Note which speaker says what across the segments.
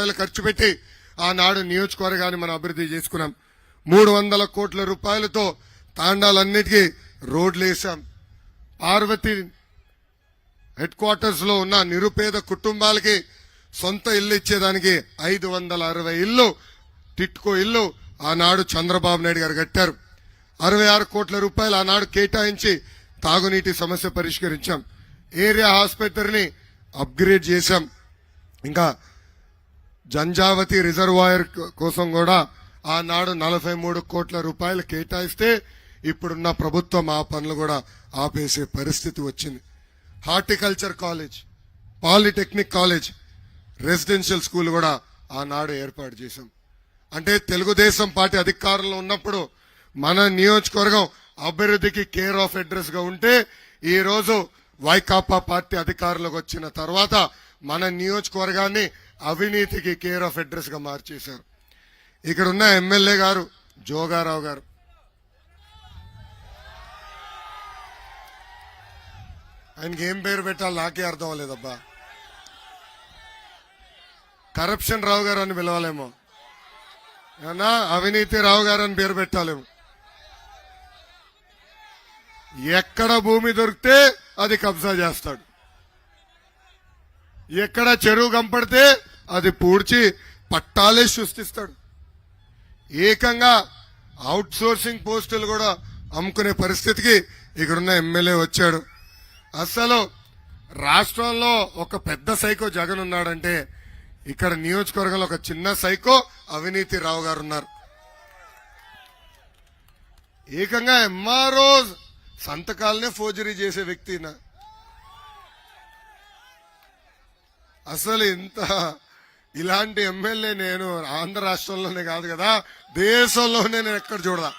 Speaker 1: రూపాయలు ఖర్చు పెట్టి ఆనాడు నియోజకవర్గాన్ని మనం అభివృద్ధి చేసుకున్నాం. మూడు వందల కోట్ల రూపాయలతో తాండాలన్నిటికీ రోడ్లు వేసాం పార్వతి హెడ్ క్వార్టర్స్లో ఉన్న నిరుపేద కుటుంబాలకి సొంత ఇల్లు ఇచ్చేదానికి ఐదు వందల అరవై ఇల్లు టిట్కో ఇల్లు ఆనాడు చంద్రబాబు నాయుడు గారు కట్టారు. అరవై ఆరు కోట్ల రూపాయలు ఆనాడు కేటాయించి తాగునీటి సమస్య పరిష్కరించాం. ఏరియా ఆసుపత్రిని అప్గ్రేడ్ చేశాం. ఇంకా జంజావతి రిజర్వాయర్ కోసం కూడా ఆనాడు నలభై మూడు కోట్ల రూపాయలు కేటాయిస్తే ఇప్పుడున్న ప్రభుత్వం ఆ పనులు కూడా ఆపేసే పరిస్థితి వచ్చింది. Horticulture college polytechnic college residential school కూడా ఆనాడు ఏర్పాటు చేశాం. అంటే తెలుగుదేశం పార్టీ అధికారంలో ఉన్నప్పుడు మన నియోజకవర్గం అభివృద్ధికి కేర్ ఆఫ్ అడ్రస్గా ఉంటే ఈ రోజు వైకాపా పార్టీ అధికారంలోకి వచ్చిన తర్వాత మన నియోజకవర్గాన్ని అవినీతికి కేర్ ఆఫ్ అడ్రస్గా మార్చేశారు. ఇక్కడ ఉన్న ఎమ్మెల్యే గారు జోగారావు గారు. ఆయనకి ఏం పేరు పెట్టాలి నాకే అర్థం అవ్వలేదబ్బా. కరప్షన్ రావు గారు అని పిలవాలేమో. ఏమన్నా అవినీతి రావు గారు అని పేరు పెట్టాలేమో. ఎక్కడ భూమి దొరికితే అది కబ్జా చేస్తాడు. ఎక్కడ చెరువు కంపడితే అది పూడ్చి పట్టాలే సృష్టిస్తాడు. ఏకంగా అవుట్ సోర్సింగ్ పోస్టులు కూడా అమ్ముకునే పరిస్థితికి ఇక్కడున్న ఎమ్మెల్యే వచ్చాడు. అసలు రాష్ట్రంలో ఒక పెద్ద సైకో జగన్ ఉన్నాడంటే ఇక్కడ నియోజకవర్గంలో ఒక చిన్న సైకో అవినీతి రావు గారు ఉన్నారు. ఏకంగా ఎంఆర్ఓ సంతకాలనే ఫోర్జరీ చేసే వ్యక్తి అసలు ఇంత ఇలాంటి ఎమ్మెల్యే నేను ఆంధ్ర రాష్ట్రంలోనే కాదు కదా దేశంలోనే నేను ఎక్కడ చూడదా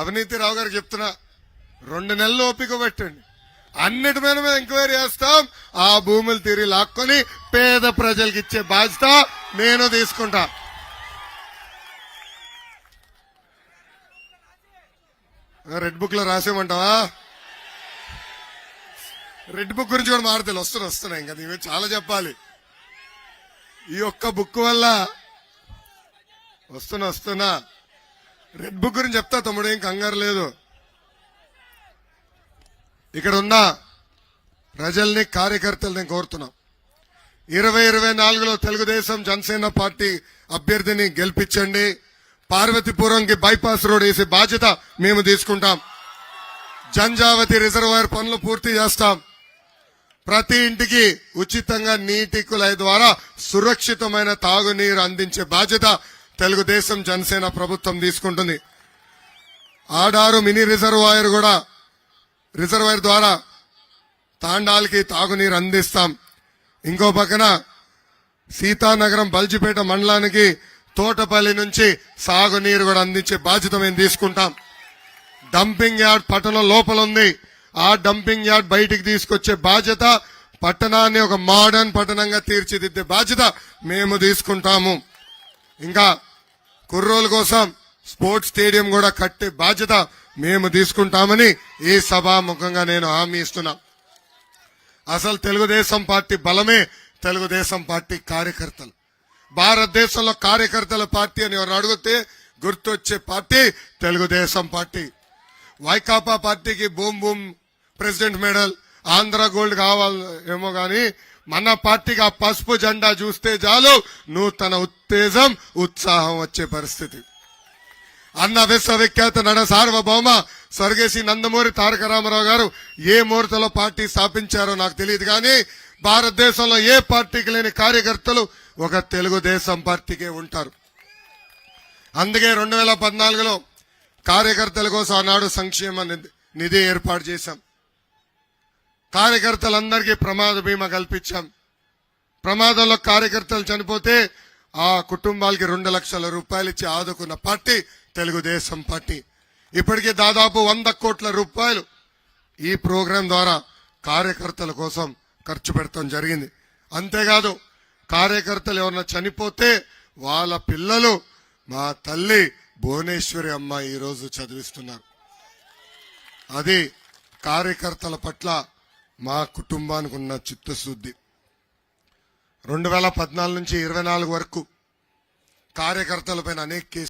Speaker 1: అవినీతి రావు గారికి చెప్తున్నా రెండు నెలలు ఓపిక పెట్టండి. అన్నిటి మీద మీద ఎంక్వైరీ చేస్తాం ఆ భూములు తిరిగి లాక్కొని పేద ప్రజలకు ఇచ్చే బాధ్యత నేను తీసుకుంటా. రెడ్ బుక్లో రాసేమంటావా? రెడ్ బుక్ గురించి కూడా మారుతాయి వస్తున్నా వస్తున్నా ఇంకా నీవే చాలా చెప్పాలి. ఈ ఒక్క బుక్ వల్ల వస్తున్నా వస్తున్నా. రెడ్ బుక్ గురించి చెప్తా తమ్ముడు ఏం కంగారు లేదు. ఇక్కడ ఉన్న ప్రజల్ని కార్యకర్తల్ని కోరుతున్నాం. ఇరవై ఇరవై నాలుగులో తెలుగుదేశం జనసేన పార్టీ అభ్యర్థిని గెలిపించండి. పార్వతీపురంకి బైపాస్ రోడ్ వేసే బాధ్యత మేము తీసుకుంటాం. జంజావతి రిజర్వాయర్ పనులు పూర్తి చేస్తాం. ప్రతి ఇంటికి ఉచితంగా నీటి కుళాయి ద్వారా సురక్షితమైన తాగునీరు అందించే బాధ్యత తెలుగుదేశం జనసేన ప్రభుత్వం తీసుకుంటుంది. ఆడారు మినీ రిజర్వాయర్ కూడా రిజర్వాయర్ ద్వారా తాండాలకి తాగునీరు అందిస్తాం. ఇంకో పక్కన సీతానగరం బల్జిపేట మండలానికి తోటపల్లి నుంచి సాగునీరు కూడా అందించే బాధ్యత మేము తీసుకుంటాం. డంపింగ్ యార్డ్ పట్టణం లోపల ఉంది ఆ డంపింగ్ యార్డ్ బయటికి తీసుకొచ్చే బాధ్యత పట్టణాన్ని ఒక మోడర్న్ పట్టణంగా తీర్చిదిద్దే బాధ్యత మేము తీసుకుంటాము. ఇంకా కుర్రోల కోసం స్పోర్ట్స్ స్టేడియం కూడా కట్టే బాధ్యత మేము తీసుకుంటామని ఈ సభాముఖంగా నేను హామీ ఇస్తున్నా. అసలు తెలుగుదేశం పార్టీ బలమే తెలుగుదేశం పార్టీ కార్యకర్తలు. భారతదేశంలో కార్యకర్తల పార్టీ అని ఎవరు అడిగితే గుర్తొచ్చే పార్టీ తెలుగుదేశం పార్టీ. వైకాపా పార్టీకి boom boom president medal Andhra gold కావాలి ఏమో కానీ మన పార్టీకి ఆ పసుపు జెండా చూస్తే చాలు నూతన ఉత్తేజం ఉత్సాహం వచ్చే పరిస్థితి. అన్న విశ్వవిఖ్యాత నడ సార్వభౌమ స్వర్గేసి నందమూరి తారక రామారావు గారు ఏ ముహూర్తంలో పార్టీ స్థాపించారో నాకు తెలియదు కానీ భారతదేశంలో ఏ పార్టీకి లేని కార్యకర్తలు ఒక తెలుగుదేశం పార్టీకే ఉంటారు. అందుకే రెండు వేల పద్నాలుగులో కార్యకర్తల కోసం ఆనాడు సంక్షేమ నిధి- నిధి ఏర్పాటు చేశాం. కార్యకర్తలందరికీ ప్రమాద బీమా కల్పించాం. ప్రమాదంలో కార్యకర్తలు చనిపోతే ఆ కుటుంబాలకి రెండు లక్షల రూపాయలు ఇచ్చి ఆదుకున్న పార్టీ తెలుగుదేశం పార్టీ. ఇప్పటికే దాదాపు వంద కోట్ల రూపాయలు ఈ ప్రోగ్రాం ద్వారా కార్యకర్తల కోసం ఖర్చు పెడతాం జరిగింది. అంతేకాదు కార్యకర్తలు ఎవరన్నా చనిపోతే వాళ్ళ పిల్లలు మా తల్లి భువనేశ్వరి అమ్మ ఈరోజు చదివిస్తున్నారు. అది కార్యకర్తల పట్ల మా కుటుంబానికి ఉన్న చిత్తశుద్ధి. రెండు వేల పద్నాలుగు నుంచి ఇరవై నాలుగు వరకు కార్యకర్తలపైన అనేక కేసులు